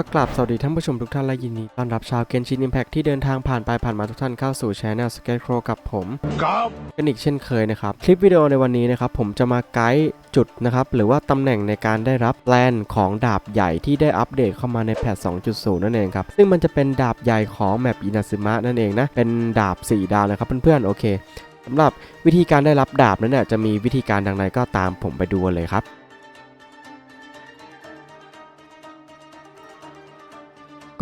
ก็กลับสวัสดีท่านผู้ชมทุกท่านและยินดีต้อนรับชาวเกนชินอิมแพคที่เดินทางผ่านไปผ่านมาทุกท่านเข้าสู่ช anel Scarecrow กับผมครับกันอีกเช่นเคยนะครับ คลิปวิดีโอในวันนี้นะครับ ผมจะมาไกด์จุดนะครับ หรือว่าตำแหน่งในการได้รับแปลนของดาบใหญ่ที่ได้อัปเดตเข้ามาในแพท 2.0 นั่นเองครับ ซึ่งมันจะเป็นดาบใหญ่ของแมปอินาซึมะนั่นเองนะ เป็นดาบ 4 ดาวนะครับเพื่อนๆโอเคสำหรับวิธีการได้รับดาบนั้นเนี่ยจะมีวิธีการดังไหนก็ตามผมไปดูกันเลยครับ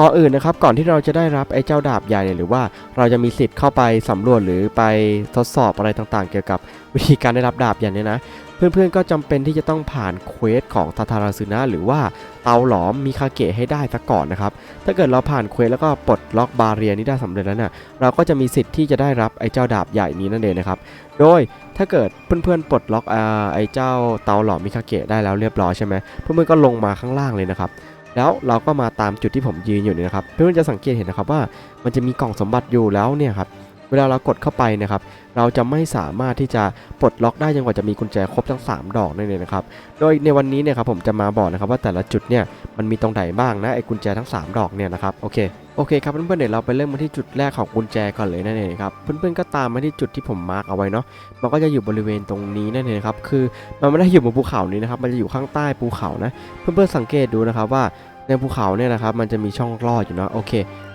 ก่อนอื่นนะครับก่อนที่เราจะได้รับไอ้เจ้าดาบใหญ่เนี่ยหรือว่าเราจะมีสิทธิ์เข้าไปสำรวจหรือไปทดสอบอะไรต่างๆ เกี่ยวกับวิธีการได้รับดาบอย่เนี้ยนะเพื่อนๆก็จำเป็นที่จะต้องผ่านเควสของทาทาราซึนะหรือว่าเตาหลอมมิคาเกะให้ได้ซะก่อนนะครับถ้าเกิดเราผ่านเควสแล้วก็ปลดล็อกบาเรียนี้ได้สำเร็จแล้วเนี่ยเราก็จะมีสิทธิ์ที่จะได้รับไอ้เจ้าดาบใหญ่นี้นั่นเองนะครับโดยถ้าเกิดเพื่อนๆปลดล็อกอไอ้เจ้าเตาหลอมมิคาเกะได้แล้วเรียบร้อยใช่ไหมเพื่อนๆก็ลงมาข้างล่างเลยนะครับ แล้วเราก็มาตามจุดที่ผมยืนอยู่นี่นะครับเพื่อนๆจะสังเกตเห็นนะครับว่ามันจะมีกล่องสมบัติอยู่แล้วเนี่ยครับ เวลาเรากดเข้าไปนะครับ เราจะไม่สามารถที่จะปลดล็อกได้จนกว่าจะมีกุญแจครบทั้ง 3 ดอกนั่นเองนะครับ โดยในวันนี้เนี่ยครับผมจะมาบอกนะครับว่าแต่ละจุดเนี่ยมันมีตรงไหนบ้างนะไอ้กุญแจทั้ง 3 ดอกเนี่ยนะครับโอเคโอเคครับเพื่อนๆเดี๋ยวเราไปเริ่มมาที่จุดแรกของกุญแจก่อนเลยนั่นเองครับเพื่อนๆก็ตามมาที่จุดที่ผมมาร์กเอาไว้เนาะมันก็จะอยู่บริเวณตรงนี้นั่นเองครับคือมันไม่ได้อยู่บนภูเขานี้นะครับมันจะอยู่ข้างใต้ภูเขานะ เพื่อนๆสังเกตดูนะครับว่าในภูเขาเนี่ยนะครับมันจะมีช่องลอดอยู่เนาะโอเค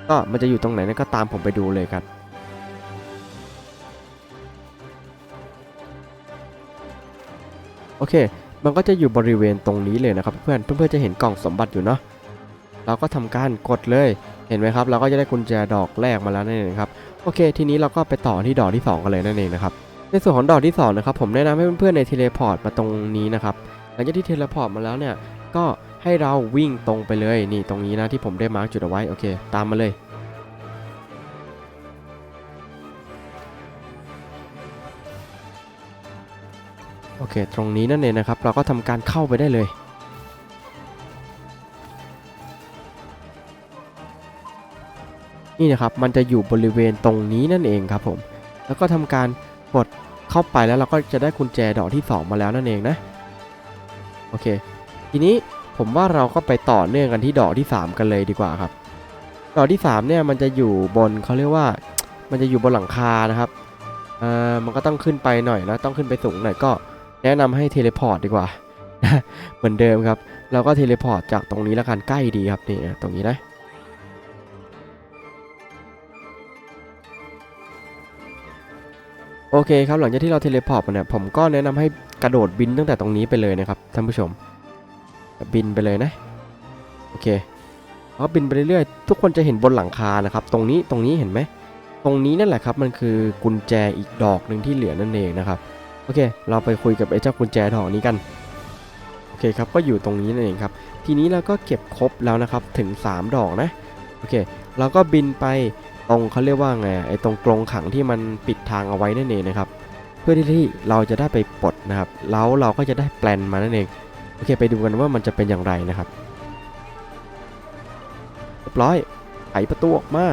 ก็มันจะอยู่ตรงไหนนั่นก็ตามผมไปดูเลยครับ อเค มันก็จะอยู่บริเวณตรงนี้เลยนะครับเพื่อนเพื่อนๆจะเห็นกล่องสมบัติอยู่เนาะเราก็ทำการกดเลยเห็นไหมครับ เราก็จะได้กุญแจดอกแรกมาแล้วนั่นเองครับโอเค ทีนี้เราก็ไปต่อที่ดอกที่ 2 กันเลยนั่นเองนะครับในส่วนของดอกที่2นะครับผมแนะนำให้เพื่อนๆในเทเลพอร์ตมาตรงนี้นะครับหลังจากที่เทเลพอร์ตมาแล้วเนี่ยก็ให้เราวิ่งตรงไปเลยนี่ตรงนี้นะที่ผมได้มาร์กจุดเอาไว้โอเค ตามมาเลย อเค ตรงนี้นั่นเองนะครับ เราก็ทำการเข้าไปได้เลย นี่นะครับ มันจะอยู่บริเวณตรงนี้นั่นเองครับผม แล้วก็ทำการกดเข้าไปแล้วเราก็จะได้กุญแจดอกที่ 2 มาแล้วนั่นเองนะ โอเค ทีนี้ผมว่าเราก็ไปต่อเนื่องกันที่ดอกที่ 3 กันเลยดีกว่าครับ ดอกที่3เนี่ยมันจะอยู่บนเขาเรียกว่า มันจะอยู่บนหลังคานะครับเอ่อมันก็ต้องขึ้นไปหน่อยแล้วต้องขึ้นไปสูงหน่อยก็ แนะนำให้เทเลพอร์ตดีกว่า เหมือนเดิมครับ เราก็เทเลพอร์ตจากตรงนี้แล้วกันใกล้ดีครับนี่ตรงนี้นะโอเคครับหลังจากที่เราเทเลพอร์ตมาเนี่ยผมก็แนะนำให้กระโดดบินตั้งแต่ตรงนี้ไปเลยนะครับท่านผู้ชม บินไปเลยนะโอเคแล้วบินไปเรื่อยๆ ทุกคนจะเห็นบนหลังคานะครับ ตรงนี้ตรงนี้เห็นไหมตรงนี้นั่นแหละครับมันคือกุญแจอีกดอกหนึ่งที่เหลือนั่นเองนะครับ โอเค เราไปคุยกับไอ้เจ้ากุญแจดอกนี้กัน โอเคครับ ก็อยู่ตรงนี้นั่นเองครับ ทีนี้เราก็เก็บครบแล้วนะครับ ถึง 3 ดอกนะ โอเค เราก็บินไปตรงเขาเรียกว่าไง ไอ้ตรงกรงขังที่มันปิดทางเอาไว้นั่นเองนะครับ เพื่อที่เราจะได้ไปปลดนะครับ แล้วเราก็จะได้แปลนมานั่นเอง โอเค ไปดูกันว่ามันจะเป็นอย่างไรนะครับเรียบร้อยไขประตูออกมา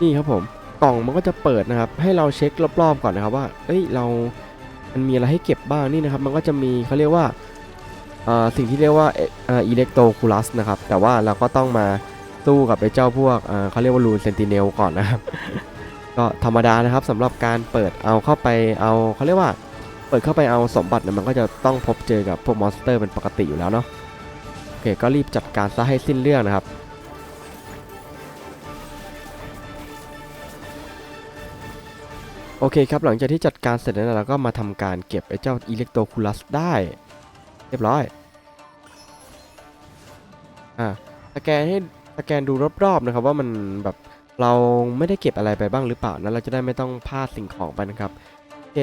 นี่ครับผม กล่องมันก็จะเปิดนะครับ ให้เราเช็ครอบๆก่อนนะครับว่า เอ้ย เรา มันมีอะไรให้เก็บบ้างนี่นะครับ มันก็จะมีเขาเรียกว่าสิ่งที่เรียกว่าอิเล็กโตคูลัสนะครับ แต่ว่าเราก็ต้องมาสู้กับไอ้เจ้าพวกเขาเรียกว่ารูนเซนติเนลก่อนนะครับ ก็ธรรมดานะครับสำหรับการเปิดเอาเข้าไปเอาเขาเรียกว่าเปิดเข้าไปเอาสมบัติเนี่ยมันก็จะต้องพบเจอกับพวกมอนสเตอร์เป็นปกติอยู่แล้วเนาะโอเคก็รีบจัดการซะให้สิ้นเรื่องนะครับ โอเคครับ หลังจากที่จัดการเสร็จแล้วเราก็มาทำการเก็บไอ้เจ้าอิเล็กโตคูลัสได้ เรียบร้อย อ่าสแกนให้สแกนดูรอบๆนะครับว่ามันแบบเราไม่ได้เก็บอะไรไปบ้างหรือเปล่านะเราจะได้ไม่ต้องพลาดสิ่งของไปนะครับโอเค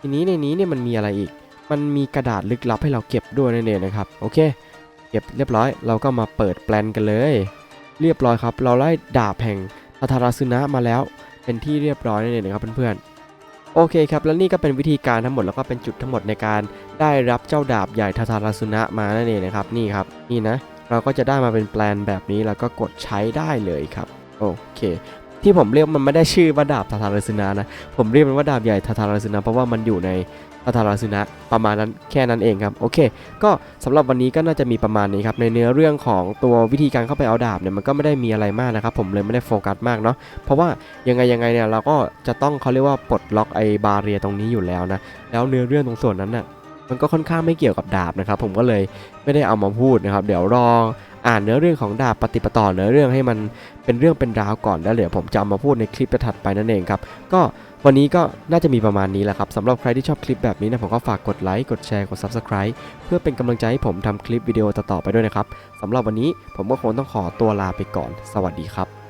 ทีนี้ในนี้เนี่ยมันมีอะไรอีก มันมีกระดาษลึกลับให้เราเก็บด้วยนั่นเองนะครับโอเค เก็บเรียบร้อย เราก็มาเปิดแปลนกันเลย เรียบร้อยครับ เราได้ดาบแห่งทาทาราซึนะมาแล้ว เป็นที่เรียบร้อยนั่นเองนะครับเพื่อนๆโอเคครับและนี่ก็เป็นวิธีการทั้งหมดแล้วก็เป็นจุดทั้งหมดในการได้รับเจ้าดาบใหญ่ทาทาราสุนะมานั่นเองนะครับนี่ครับนี่นะเราก็จะได้มาเป็นแปลนแบบนี้แล้วก็กดใช้ได้เลยครับโอเค ที่ผมเรียกมันไม่ได้ชื่อว่าดาบทาทาราซึนะนะ ผมเรียกมันว่าดาบใหญ่ทาทาราซึนะเพราะว่ามันอยู่ในทาทาราซึนะประมาณนั้นแค่นั้นเองครับโอเค ก็สำหรับวันนี้ก็น่าจะมีประมาณนี้ครับในเนื้อเรื่องของตัววิธีการเข้าไปเอาดาบเนี่ยมันก็ไม่ได้มีอะไรมากนะครับผมเลยไม่ได้โฟกัสมากเนาะเพราะว่ายังไงยังไงเนี่ยเราก็จะต้องเขาเรียกว่าปลดล็อกไอ้บาเรียตรงนี้อยู่แล้วนะแล้วเนื้อเรื่องตรงส่วนนั้นน่ะ มันก็ค่อนข้างไม่เกี่ยวกับดาบนะครับ ผมก็เลยไม่ได้เอามาพูดนะครับ เดี๋ยวรออ่านเนื้อเรื่องของดาบปฏิปต่อเนื้อเรื่องให้มันเป็นเรื่องเป็นราวก่อนแล้วเดี๋ยวผมจะเอามาพูดในคลิปถัดไปนั่นเองครับ ก็วันนี้ก็น่าจะมีประมาณนี้แหละครับสำหรับใครที่ชอบคลิปแบบนี้นะผมก็ฝากกดไลค์กดแชร์กด Subscribe เพื่อเป็นกำลังใจให้ผมทำคลิปวิดีโอต่อๆไปด้วยนะครับสำหรับวันนี้ผมก็คงต้องขอตัวลาไปก่อน สวัสดีครับ